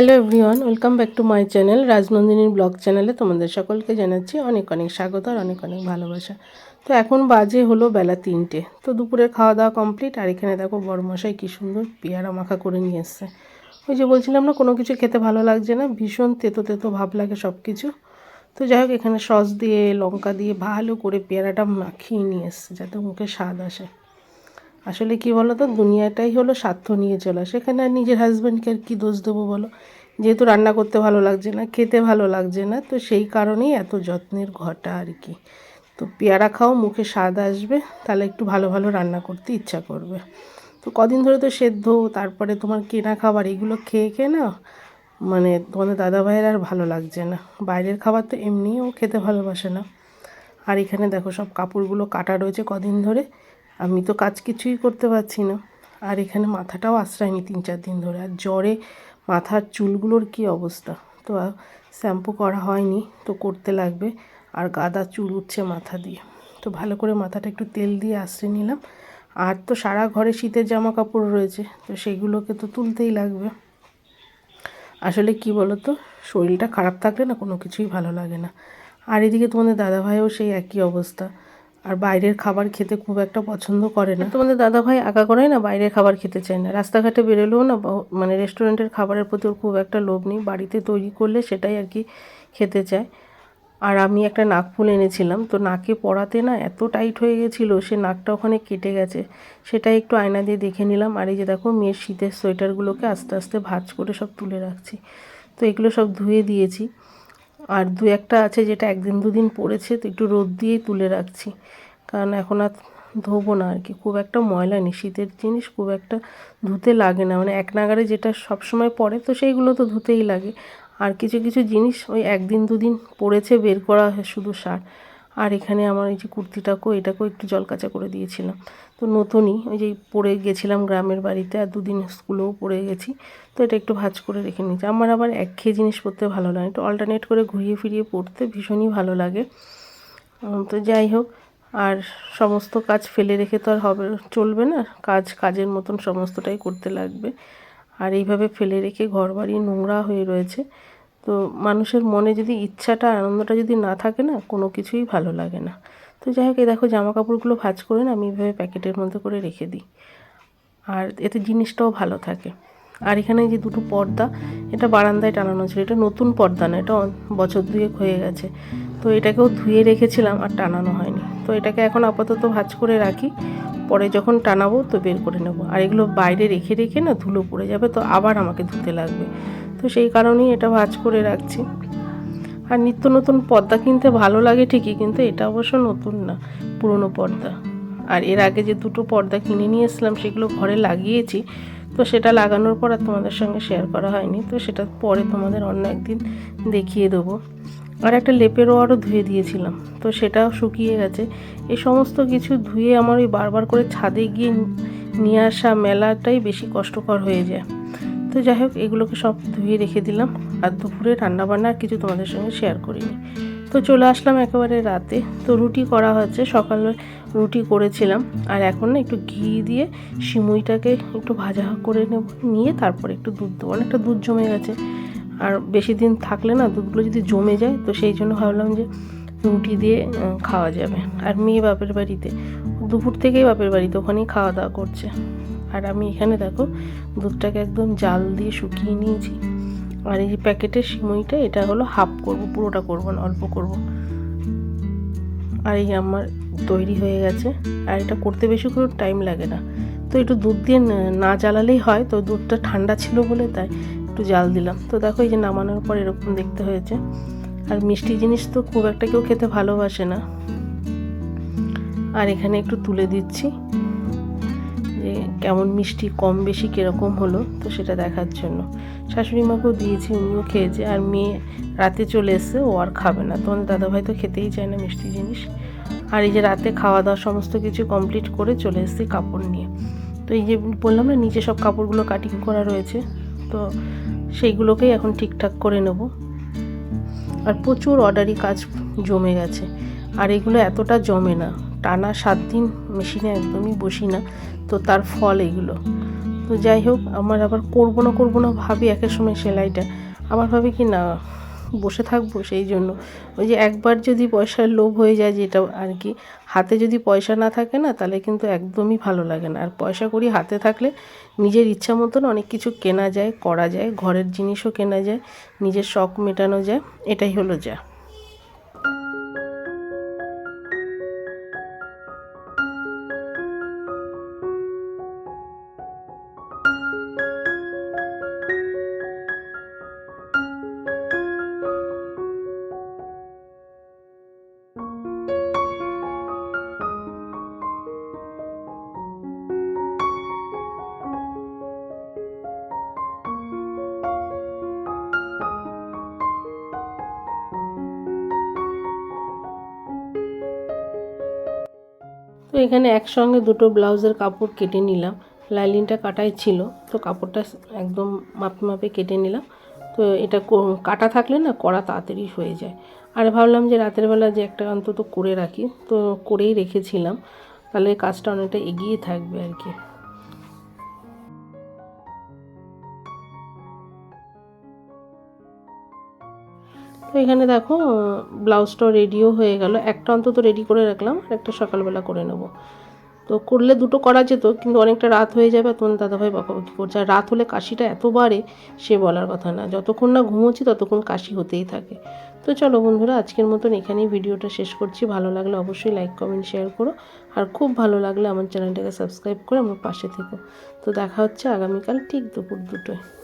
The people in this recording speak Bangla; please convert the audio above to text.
Hello everyone, welcome back to my channel রাজনন্দিনীর blog চ্যানেলে তোমাদের সকলকে জানাচ্ছি অনেক অনেক স্বাগত আর অনেক অনেক ভালোবাসা। তো এখন বাজে হলো বেলা তিনটে, তো দুপুরের খাওয়া দাওয়া কমপ্লিট আর এখানে দেখো বড়মশাই কী সুন্দর পেয়ারা মাখা করে নিয়ে এসছে। ওই যে বলছিলাম না, কোনো কিছু খেতে ভালো লাগছে না, ভীষণ তেতো তেতো ভাব লাগে সব কিছু তো যাই হোক, এখানে সস দিয়ে, লঙ্কা দিয়ে ভালো করে পেয়ারাটা মাখিয়ে নিয়ে এসছে যাতে মুখে স্বাদ আসে। আসলে কি বলো তো দুনিয়াটাই হলো স্বার্থ নিয়ে চলা। সেখানে আর নিজের হাজব্যান্ডকে আর কী দোষ দেবো বলো? যেহেতু রান্না করতে ভালো লাগছে না, খেতে ভালো লাগছে না, তো সেই কারণেই এত যত্নের ঘটা আর কি। তো পেয়ারা খাও, মুখে স্বাদ আসবে, তাহলে একটু ভালো ভালো রান্না করতে ইচ্ছা করবে। তো কদিন ধরে তো সেদ্ধ, তারপরে তোমার কেনা খাবার, এগুলো খেয়ে খেয়ে না মানে তোমাদের দাদা ভাইয়ের আর ভালো লাগছে না। বাইরের খাবার তো এমনিও খেতে ভালোবাসে না। আর এখানে দেখো সব কাপড়গুলো কাটা রয়েছে কদিন ধরে। আমি তো কাজ কিছুই করতে পারছি না। আর এখানে মাথাটাও আশ্রয়নি তিন চার দিন ধরে। আর জ্বরে মাথার চুলগুলোর কি অবস্থা? তো শ্যাম্পু করা হয়নি, তো করতে লাগবে। আর গাদা চুল উঠছে মাথা দিয়ে। তো ভালো করে মাথাটা একটু তেল দিয়ে আশ্রয় নিলাম। আর তো সারা ঘরে শীতের জামা কাপড় রয়েছে, তো সেগুলোকে তো তুলতেই লাগবে। আসলে কি বলো তো শরীরটা খারাপ থাকলে না কোনো কিছুই ভালো লাগে না। আর এদিকে তোমাদের দাদাভাইও সেই একই অবস্থা। আর বাইরের খাবার খেতে খুব একটা পছন্দ করে না। তোমাদের দাদা ভাই আঁকা করে না বাইরের খাবার খেতে চায় না? রাস্তাঘাটে বেরোলেও না মানে রেস্টুরেন্টের খাবারের প্রতি ওর খুব একটা লোভ নেই। বাড়িতে তৈরি করলে সেটাই আর কি খেতে চায়। আর আমি একটা নাকফুল এনেছিলাম। তো নাকে পড়াতে না এত টাইট হয়ে গেছিল, সে নাকটা ওখানে কেটে গেছে। সেটাই একটু আয়না দিয়ে দেখে নিলাম। আর এই যে দেখো মেয়ের শীতের সোয়েটারগুলোকে আস্তে আস্তে ভাজ করে সব তুলে রাখছি। তো এগুলো সব ধুয়ে দিয়েছি। আর দু একটা আছে যেটা একদিন দুদিন পড়েছে, তো একটু রোদ দিয়েই তুলে রাখছি। কারণ এখন আর ধোবো না আর কি। খুব একটা ময়লা নেই, শীতের জিনিস খুব একটা ধুতে লাগে না। মানে এক নাগারে যেটা সবসময় পড়ে, তো সেইগুলো তো ধুতেই লাগে। আর কিছু কিছু জিনিস ওই একদিন দুদিন পড়েছে, বের করা হয় শুধু সার। আর এখানে আমার এই যে কুর্তিটাকেও, এটাকেও একটু জল কাঁচা করে দিয়েছিলাম। তো নতুনই, ওই যে পরে গেছিলাম গ্রামের বাড়িতে, আর দুদিন স্কুলেও পরে গেছি। তো এটা একটু ভাজ করে রেখে নিয়েছি। আমার আবার একঘেয়ে জিনিস পরতে ভালো লাগে একটু অল্টারনেট করে ঘুরিয়ে ফিরিয়ে পড়তে ভীষণই ভালো লাগে। তো যাই হোক, আর সমস্ত কাজ ফেলে রেখে তো আর হবে, চলবে না। কাজ, কাজের মতন সমস্তটাই করতে লাগবে। আর এইভাবে ফেলে রেখে ঘর বাড়ি নোংরা হয়ে রয়েছে। তো মানুষের মনে যদি ইচ্ছাটা, আনন্দটা যদি না থাকে না, কোনো কিছুই ভালো লাগে না। তো যাই হোক, এই দেখো জামা কাপড়গুলো ভাজ করে না আমি এইভাবে প্যাকেটের মধ্যে করে রেখে দিই। আর এতে জিনিসটাও ভালো থাকে। আর এখানে যে দুটো পর্দা, এটা বারান্দায় টানানো ছিল। এটা নতুন পর্দা না, এটা বছর দুয়েক হয়ে গেছে। তো এটাকেও ধুয়ে রেখেছিলাম, আর টানানো হয়নি। তো এটাকে এখন আপাতত ভাজ করে রাখি। পরে যখন টানাবো তো বের করে নেব। আর এগুলো বাইরে রেখে রেখে না ধুলো পড়ে যাবে, তো আবার আমাকে ধুতে লাগবে। তো সেই কারণেই এটা ভাজ করে রাখছি। আর নিত্য নতুন পর্দা কিনতে ভালো লাগে ঠিকই, কিন্তু এটা অবশ্য নতুন না, পুরনো পর্দা। আর এর আগে যে দুটো পর্দা কিনে নিয়ে এসলাম সেগুলো ঘরে লাগিয়েছি, তো সেটা লাগানোর পর আর তোমাদের সঙ্গে শেয়ার করা হয়নি, তো সেটা পরে তোমাদের অন্য একদিন দেখিয়ে দেবো। আর একটা লেপেরও আরও ধুয়ে দিয়েছিলাম, তো সেটাও শুকিয়ে গেছে। এই সমস্ত কিছু ধুয়ে আমার ওই বারবার করে ছাদে গিয়ে নিয়ে আসা মেলাটাই বেশি কষ্টকর হয়ে যায়। তো যাই হোক, এগুলোকে সব ধুয়ে রেখে দিলাম। আর দুপুরে রান্নাবান্না আর কিছু তোমাদের সঙ্গে শেয়ার করিনি। তো চলে আসলাম একেবারে রাতে। তো রুটি করা হচ্ছে সকালে রুটি করেছিলাম। আর এখন না একটু ঘি দিয়ে সিমুইটাকে একটু ভাজা করে নেব, নিয়ে তারপরে একটু দুধ দেবো। অনেকটা দুধ জমে গেছে। আর বেশি দিন থাকলে না দুধগুলো যদি জমে যায়, তো সেই জন্য ভাবলাম যে রুটি দিয়ে খাওয়া যাবে। আর মেয়ে বাপের বাড়িতে। দুপুর থেকেই বাপের বাড়িতে ওখানেই খাওয়া দাওয়া করছে। আর আমি এখানে দেখো, দুধটাকে একদম জাল দিয়ে শুকিয়ে নিয়েছি। আর এই যে প্যাকেটের সিমইটা, এটা হলো হাফ করব, পুরোটা করব না, অল্প করব। আর এই আমার তৈরি হয়ে গেছে, আর এটা করতে বেশি কোনো টাইম লাগে না। তো একটু দুধ দিয়ে না জ্বালালেই হয়, তো দুধটা ঠান্ডা ছিল বলে তাই একটু জাল দিলাম। তো দেখো এই যে নামানোর পর এরকম দেখতে হয়েছে। আর মিষ্টি জিনিস তো খুব একটা কেউ খেতে ভালোবাসে না। আর এখানে একটু তুলে দিচ্ছি। কেমন মিষ্টি, কম বেশি কীরকম হলো, তো সেটা দেখার জন্য। শাশুড়ি মাকেও দিয়েছি, উনিও খেয়েছে, আর মেয়ে রাতে চলে এসছে, ও আর খাবে না। তোমাদের দাদাভাই তো খেতেই চায় না মিষ্টি জিনিস। আর এই যে রাতে খাওয়া দাওয়া সমস্ত কিছু কমপ্লিট করে চলে এসেছি কাপড় নিয়ে। তো এই যে বললাম না, নিচে সব কাপড়গুলো কাটিং করা রয়েছে, তো সেইগুলোকেই এখন ঠিকঠাক করে নেব। আর প্রচুর অর্ডারি কাজ জমে গেছে। আর এগুলো এতটা জমে না। টানা সাত দিন মেশিনে একদমই বসি না, তো তার ফল এগুলো। তো যাই হোক, আমার আবার করব না করব না ভাবি একের সময় সেলাইটা। আবার ভাবি কি না, বসে থাকব সেই জন্য। ওই যে একবার যদি পয়সার লোভ হয়ে যায় যেটা আর কি, হাতে যদি পয়সা না থাকে না, তাহলে কিন্তু একদমই ভালো লাগে না। আর পয়সা করি হাতে থাকলে নিজের ইচ্ছা মতন অনেক কিছু কেনা যায়, করা যায়, ঘরের জিনিসও কেনা যায়, নিজের শখ মেটানো যায়, এটাই হলো যা। এখানে একসঙ্গে দুটো ব্লাউজের কাপড় কেটে নিলাম। লাইলিনটা কাটাই ছিল, তো কাপড়টা একদম মাপে মাপে কেটে নিলাম। তো এটা কাটা থাকলে না করা তাড়াতাড়ি হয়ে যায়। আর ভাবলাম যে রাতের বেলা যে একটা অন্তত করে রাখি, তো করেই রেখেছিলাম। তাহলে কাজটা অনেকটা এগিয়ে থাকবে আর কি। তো এখানে দেখো, ব্লাউজটাও রেডিও হয়ে গেল। একটা অন্তত রেডি করে রাখলাম, আর একটা সকালবেলা করে নেব। তো করলে দুটো করা যেত, কিন্তু অনেকটা রাত হয়ে যাবে, তখন দাদাভাই বকাবকি করছে। আর রাত হলে কাশিটা এত বাড়ে, সে বলার কথা না। যতক্ষণ না ঘুমোচ্ছি, ততক্ষণ কাশি হতেই থাকে। তো চলো বন্ধুরা, আজকের মতন এখানেই ভিডিওটা শেষ করছি। ভালো লাগলে অবশ্যই লাইক কমেন্ট শেয়ার করো। আর খুব ভালো লাগলে আমার চ্যানেলটাকে সাবস্ক্রাইব করে আমার পাশে থেকো। তো দেখা হচ্ছে আগামীকাল ঠিক দুপুর দুটোয়।